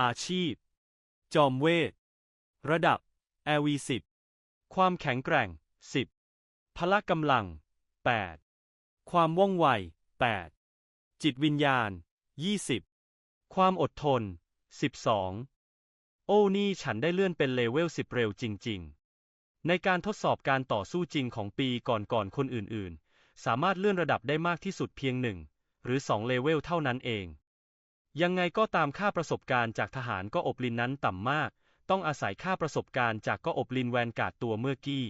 อาชีพ จอมเวท ระดับ LV 10 ความแข็งแกร่ง 10 พละกำลัง 8 ความว่องไว 8 จิตวิญญาณ 20 ความอดทน 12 โอ้นี่ฉันได้เลื่อนเป็นเลเวล 10 เร็วจริง ๆ ในการทดสอบการต่อสู้จริงของปีก่อนๆคนอื่นๆ สามารถเลื่อนระดับได้มากที่สุดเพียงหนึ่งหรือ2เลเวลเท่านั้นเอง ยังไงก็ตามค่าประสบการณ์จากทหารก็อบลินนั้นต่ำมาก ต้องอาศัยค่าประสบการณ์จากก็อบลินแวนการ์ดตัวเมื่อกี้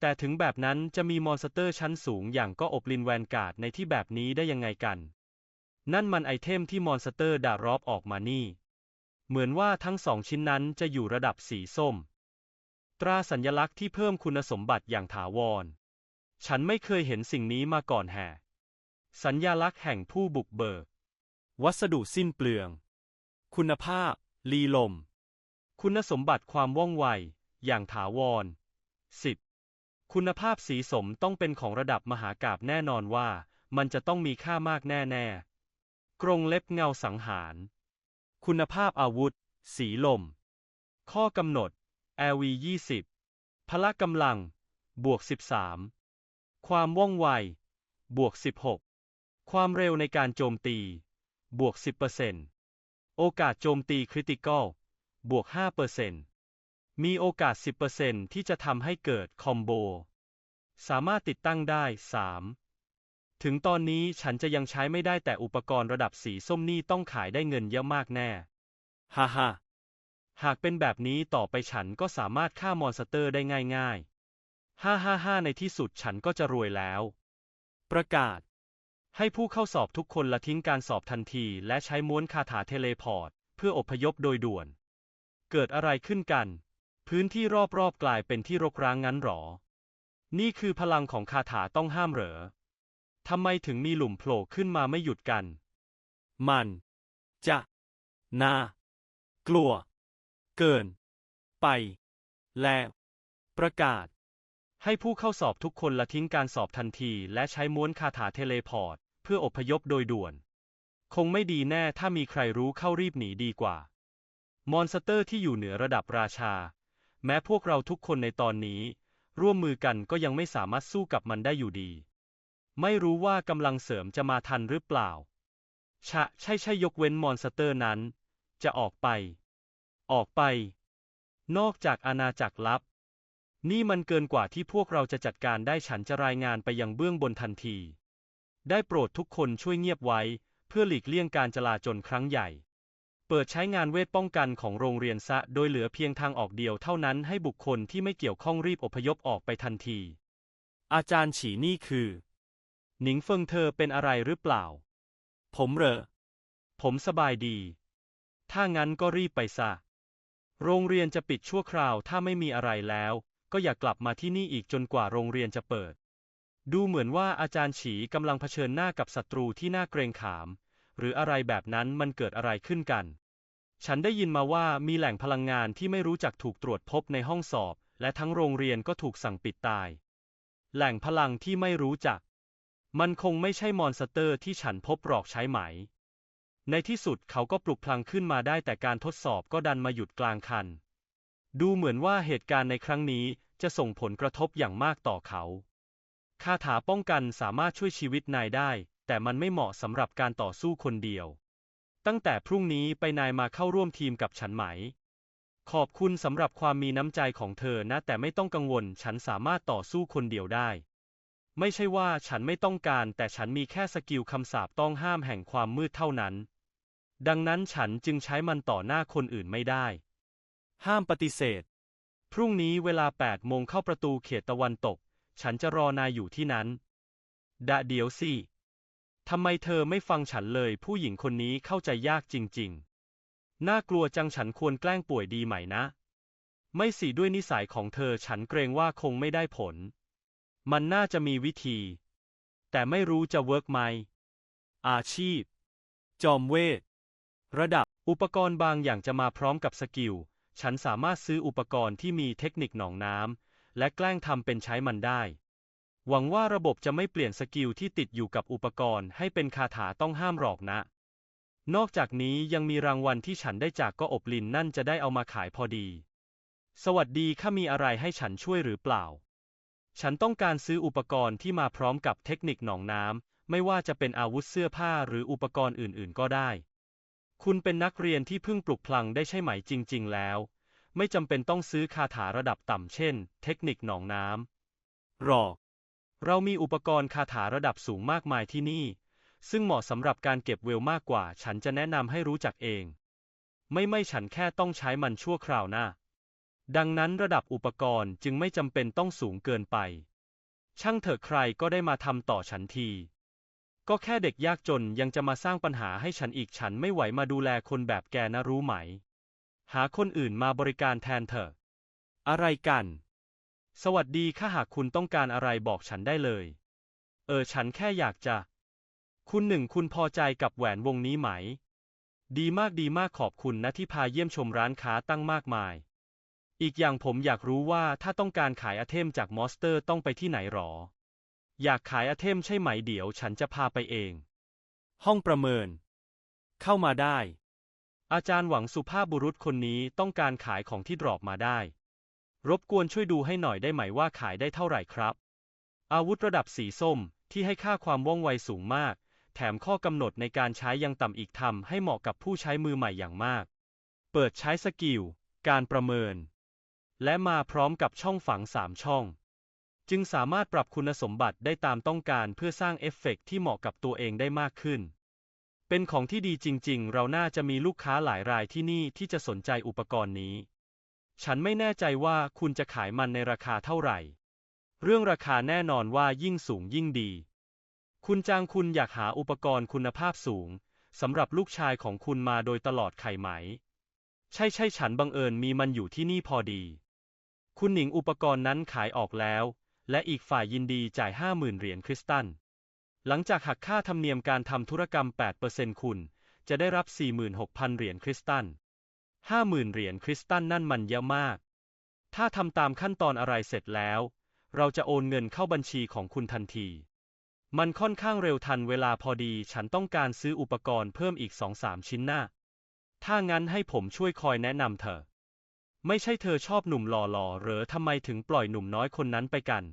แต่ถึงแบบนั้นจะมีมอนสเตอร์ชั้นสูงอย่างก็อบลินแวนการ์ดในที่แบบนี้ได้ยังไงกัน นั่นมันไอเทมที่มอนสเตอร์ดารอฟออกมานี่ เหมือนว่าทั้งสองชิ้นนั้นจะอยู่ระดับสีส้ม ตราสัญลักษณ์ที่เพิ่มคุณสมบัติอย่างถาวร ฉันไม่เคยเห็นสิ่งนี้มาก่อนแห่สัญญลักษณ์แห่งผู้บุกเบิก วัสดุสิ้นเปลือง คุณภาพ ลีลม คุณสมบัติความว่องไว อย่างถาวร 10. คุณภาพสีสมต้องเป็นของระดับมหากาบแน่นอนว่า มันจะต้องมีค่ามากแน่ๆ กรงเล็บเงาสังหาร คุณภาพอาวุธ สีลม ข้อกำหนด LV 20พละกำลัง บวก 13 ความว่องไว บวก 16 ความเร็วในการโจมตี บวก 10%โอกาสโจมตีคริติคอลบวก 5%มีโอกาส 10%ที่จะทำให้เกิดคอมโบ สามารถติดตั้งได้ 3 ถึงตอนนี้ฉันจะยังใช้ไม่ได้แต่อุปกรณ์ระดับสีส้มนี่ต้องขายได้เงินเยอะมากแน่ ฮ่าฮ่าหากเป็นแบบนี้ต่อไปฉันก็สามารถฆ่ามอนสเตอร์ได้ง่ายๆ ฮ่าฮ่าฮ่าในที่สุดฉันก็จะรวยแล้ว ประกาศ ให้ผู้เข้าสอบทุกคนละทิ้งการสอบทันที และใช้ม้วนคาถาเทเลพอร์ต เพื่ออพยพโดยด่วน เกิดอะไรขึ้นกัน พื้นที่รอบๆกลายเป็นที่รกร้างงั้นหรอ นี่คือพลังของคาถาต้องห้ามเหรอทำไมถึงมีหลุมโผล่ขึ้นมาไม่หยุดกัน มัน จะน่ากลัว เกิน ไป แล้ว ประกาศ ให้ผู้เข้าสอบทุกคนละทิ้งการสอบทันที และใช้ม้วนคาถาเทเลพอร์ต เพื่ออพยพโดยด่วน คงไม่ดีแน่ถ้ามีใครรู้เข้ารีบหนีดีกว่า มอนสเตอร์ที่อยู่เหนือระดับราชา แม้พวกเราทุกคนในตอนนี้ ร่วมมือกันก็ยังไม่สามารถสู้กับมันได้อยู่ดี ไม่รู้ว่ากำลังเสริมจะมาทันหรือเปล่า ชะ ใช่ใช่ยกเว้นมอนสเตอร์นั้น จะออกไป ออกไป นอกจากอาณาจักรลับนี่มันเกินกว่าที่พวกเราจะจัดการได้ฉันจะรายงานไปยังเบื้องบนทันที ได้โปรดทุกคนช่วยเงียบไว้ เพื่อหลีกเลี่ยงการจลาจลครั้งใหญ่ เปิดใช้งานเวทป้องกันของโรงเรียนซะ โดยเหลือเพียงทางออกเดียวเท่านั้นให้บุคคลที่ไม่เกี่ยวข้องรีบอพยพออกไปทันที อาจารย์ฉีนี่คือ หนิงเฟิงเธอเป็นอะไรหรือเปล่า ผมเหรอ ผมสบายดี ถ้างั้นก็รีบไปซะ โรงเรียนจะปิดชั่วคราวถ้าไม่มีอะไรแล้ว ก็อย่ากลับมาที่นี่อีกจนกว่าโรงเรียนจะเปิด ดูเหมือนว่าอาจารย์ฉีกำลังเผชิญหน้ากับศัตรูที่น่าเกรงขาม หรืออะไรแบบนั้นมันเกิดอะไรขึ้นกัน ฉันได้ยินมาว่ามีแหล่งพลังงานที่ไม่รู้จักถูกตรวจพบในห้องสอบ และทั้งโรงเรียนก็ถูกสั่งปิดตาย แหล่งพลังที่ไม่รู้จัก มันคงไม่ใช่มอนสเตอร์ที่ฉันพบหรอกใช้ไหม ในที่สุดเขาก็ปลุกพลังขึ้นมาได้แต่การทดสอบก็ดันมาหยุดกลางคัน ดูเหมือนว่าเหตุการณ์ในครั้งนี้จะส่งผลกระทบอย่างมากต่อเขา คาถาป้องกันสามารถช่วยชีวิตนายได้ แต่มันไม่เหมาะสำหรับการต่อสู้คนเดียว ตั้งแต่พรุ่งนี้ไปนายมาเข้าร่วมทีมกับฉันไหม ขอบคุณสำหรับความมีน้ำใจของเธอนะ แต่ไม่ต้องกังวล ฉันสามารถต่อสู้คนเดียวได้ ไม่ใช่ว่าฉันไม่ต้องการ แต่ฉันมีแค่สกิลคำสาปต้องห้ามแห่งความมืดเท่านั้น ดังนั้นฉันจึงใช้มันต่อหน้าคนอื่นไม่ได้ ห้ามปฏิเสธ พรุ่งนี้เวลา8โมงเข้าประตูเขตตะวันตก ฉันจะรอนายอยู่ที่นั้น ดะเดี๋ยวสิ ทำไมเธอไม่ฟังฉันเลย ผู้หญิงคนนี้เข้าใจยากจริง ๆ น่ากลัวจังฉันควรแกล้งป่วยดีไหมนะ ไม่สิด้วยนิสัยของเธอฉันเกรงว่าคงไม่ได้ผล มันน่าจะมีวิธี แต่ไม่รู้จะเวิร์กไหม อาชีพ จอมเวท ระดับ อุปกรณ์บางอย่างจะมาพร้อมกับสกิล ฉันสามารถซื้ออุปกรณ์ที่มีเทคนิคหนองน้ำ และแกล้งทำเป็นใช้มันได้ หวังว่าระบบจะไม่เปลี่ยนสกิลที่ติดอยู่กับอุปกรณ์ให้เป็นคาถาต้องห้ามหรอกนะ นอกจากนี้ยังมีรางวัลที่ฉันได้จากก็อบลินนั่นจะได้เอามาขายพอดี สวัสดีข้ามีอะไรให้ฉันช่วยหรือเปล่า ฉันต้องการซื้ออุปกรณ์ที่มาพร้อมกับเทคนิคหนองน้ำไม่ว่าจะเป็นอาวุธเสื้อผ้าหรืออุปกรณ์อื่น ๆ ก็ได้ คุณเป็นนักเรียนที่เพิ่งปลุกพลังได้ใช่ไหมจริง ๆ แล้ว ไม่จำเป็นต้องซื้อคาถาระดับต่ำเช่น เทคนิคหนองน้ำหรอก เรามีอุปกรณ์คาถาระดับสูงมากมายที่นี่ ซึ่งเหมาะสำหรับการเก็บเวลมากกว่า ฉันจะแนะนำให้รู้จักเอง ไม่ไม่ฉันแค่ต้องใช้มันชั่วคราวน้าดังนั้นระดับอุปกรณ์จึงไม่จำเป็นต้องสูงเกินไป ช่างเถอะใครก็ได้มาทำต่อฉันที ก็แค่เด็กยากจนยังจะมาสร้างปัญหาให้ฉันอีกฉันไม่ไหวมาดูแลคนแบบแกนะรู้ไหม หาคนอื่นมาบริการแทนเถอะ อะไรกัน สวัสดีค่ะหากคุณต้องการอะไรบอกฉันได้เลย เออฉันแค่อยากจะ คุณหนึ่งคุณพอใจกับแหวนวงนี้ไหม ดีมากดีมากขอบคุณนะที่พาเยี่ยมชมร้านค้าตั้งมากมาย อีกอย่างผมอยากรู้ว่าถ้าต้องการขายไอเทมจากมอสเตอร์ต้องไปที่ไหนหรอ อยากขายไอเทมใช่ไหมเดี๋ยวฉันจะพาไปเอง ห้องประเมิน เข้ามาได้ อาจารย์หวังสุภาพบุรุษคนนี้ต้องการขายของที่ดรอปมาได้ รบกวนช่วยดูให้หน่อยได้ไหมว่าขายได้เท่าไหร่ครับ อาวุธระดับสีส้มที่ให้ค่าความว่องไวสูงมาก แถมข้อกำหนดในการใช้ยังต่ำอีกทำให้เหมาะกับผู้ใช้มือใหม่อย่างมาก เปิดใช้สกิล การประเมิน และมาพร้อมกับช่องฝังสามช่อง จึงสามารถปรับคุณสมบัติได้ตามต้องการเพื่อสร้างเอฟเฟกต์ที่เหมาะกับตัวเองได้มากขึ้น เป็นของที่ดีจริง ๆ เราน่าจะมีลูกค้าหลายรายที่นี่ที่จะสนใจอุปกรณ์นี้ ฉันไม่แน่ใจว่าคุณจะขายมันในราคาเท่าไหร่ เรื่องราคาแน่นอนว่ายิ่งสูงยิ่งดี คุณจางคุณอยากหาอุปกรณ์คุณภาพสูงสำหรับลูกชายของคุณมาโดยตลอดไข่ไหม ใช่ใช่ฉันบังเอิญมีมันอยู่ที่นี่พอดี คุณหนิงอุปกรณ์นั้นขายออกแล้ว และอีกฝ่ายยินดีจ่ายห้าหมื่นเหรียญคริสตัล หลังจากหักค่าธรรมเนียมการทำธุรกรรม 8%คุณ จะได้รับ 46,000 เหรียญคริสตัล50,000 เหรียญคริสตัลนั่นมันเยอะมาก ถ้าทำตามขั้นตอนอะไรเสร็จแล้ว เราจะโอนเงินเข้าบัญชีของคุณทันที มันค่อนข้างเร็วทันเวลาพอดี ฉันต้องการซื้ออุปกรณ์เพิ่มอีก 2-3 ชิ้นหน้า ถ้างั้นให้ผมช่วยคอยแนะนำเธอ ไม่ใช่เธอชอบหนุ่มหล่อๆหรือทำไมถึงปล่อยหนุ่มน้อยคนนั้นไปกัน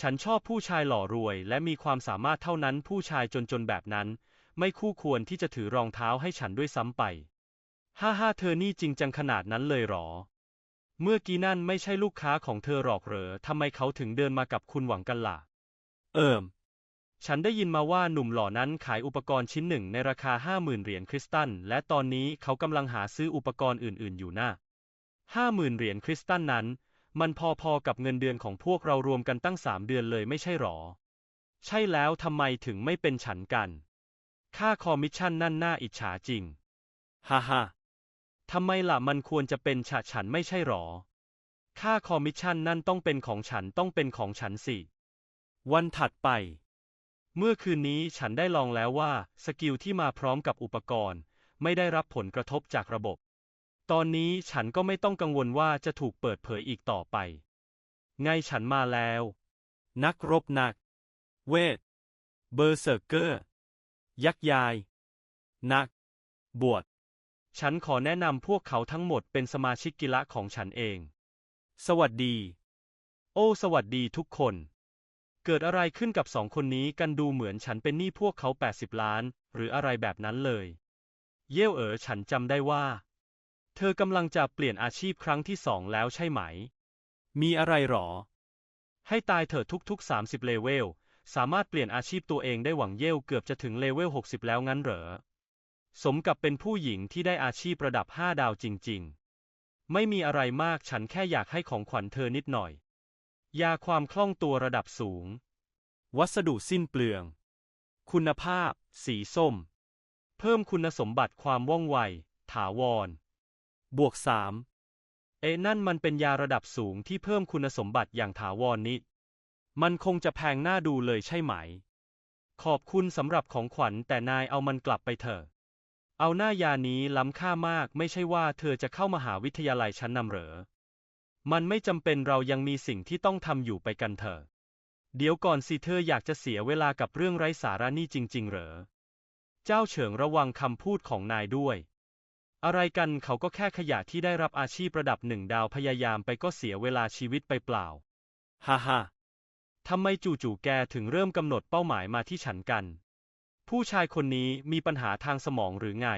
ฉันชอบผู้ชายหล่อรวย และมีความสามารถเท่านั้นผู้ชายจนๆแบบนั้น ไม่คู่ควรที่จะถือรองเท้าให้ฉันด้วยซ้ำไป ฮ่าฮ่าเธอนี่จริงจังขนาดนั้นเลยหรอ เมื่อกี้นั่นไม่ใช่ลูกค้าของเธอหรอกเหรอทำไมเขาถึงเดินมากับคุณหวังกันล่ะ เอิมฉันได้ยินมาว่าหนุ่มหล่อนั้นขายอุปกรณ์ชิ้นหนึ่งในราคาห้าหมื่นเหรียญคริสตัลและตอนนี้เขากำลังหาซื้ออุปกรณ์อื่นๆอยู่นะห้าหมื่นเหรียญคริสตัลนั้น มันพอๆกับเงินเดือนของพวกเรารวมกันตั้งสามเดือนเลยไม่ใช่หรอ ใช่แล้วทำไมถึงไม่เป็นฉันกัน ค่าคอมมิชชั่นนั่นน่าอิจฉาจริง ฮ่าฮ่าทำไมล่ะมันควรจะเป็นฉะฉันไม่ใช่หรอ ค่าคอมมิชชั่นนั่นต้องเป็นของฉันต้องเป็นของฉันสิ วันถัดไป เมื่อคืนนี้ฉันได้ลองแล้วว่า สกิลที่มาพร้อมกับอุปกรณ์ ไม่ได้รับผลกระทบจากระบบ ตอนนี้ฉันก็ไม่ต้องกังวลว่าจะถูกเปิดเผยอีกต่อไป ไงฉันมาแล้ว นักรบนัก เวท เบอร์เซอร์เกอร์ ยักษ์ยาย นัก บวช ฉันขอแนะนำพวกเขาทั้งหมดเป็นสมาชิกกิละของฉันเอง สวัสดี โอ้ สวัสดีทุกคน เกิดอะไรขึ้นกับสองคนนี้กันดูเหมือนฉันเป็นหนี้พวกเขา 80 ล้าน หรืออะไรแบบนั้นเลย เย่เอ๋อฉันจำได้ว่า เธอกำลังจะเปลี่ยนอาชีพครั้งที่สองแล้วใช่ไหม มีอะไรหรอ ให้ตายเถอะทุก ๆ 30 เลเวล สามารถเปลี่ยนอาชีพตัวเองได้หวังเย่วเกือบจะถึงเลเวล 60 แล้วงั้นเหรอ สมกับเป็นผู้หญิงที่ได้อาชีพระดับ 5 ดาวจริง ๆ ไม่มีอะไรมากฉันแค่อยากให้ของขวัญเธอนิดหน่อย ยาความคล่องตัวระดับสูง วัสดุสิ้นเปลือง คุณภาพ สีส้ม เพิ่มคุณสมบัติความว่องไว ถาวร บวก3เอ๊นั่นมันเป็นยาระดับสูงที่เพิ่มคุณสมบัติอย่างถาวรนี่มันคงจะแพงน่าดูเลยใช่ไหม ขอบคุณสำหรับของขวัญแต่นายเอามันกลับไปเถอะ เอาหน้ายานี้ล้ำค่ามากไม่ใช่ว่าเธอจะเข้ามหาวิทยาลัยชั้นนำเหรอ มันไม่จำเป็นเรายังมีสิ่งที่ต้องทำอยู่ไปกันเถอะ เดี๋ยวก่อนสิเธออยากจะเสียเวลากับเรื่องไร้สาระนี่จริง ๆ เหรอ เจ้าเฉิงระวังคำพูดของนายด้วย อะไรกันเขาก็แค่ขยะที่ได้รับอาชีพระดับหนึ่งดาวพยายามไปก็เสียเวลาชีวิตไปเปล่า ฮ่าฮ่าทำไมจู่ๆแกถึงเริ่มกำหนดเป้าหมายมาที่ฉันกัน ผู้ชายคนนี้มีปัญหาทางสมองหรือไง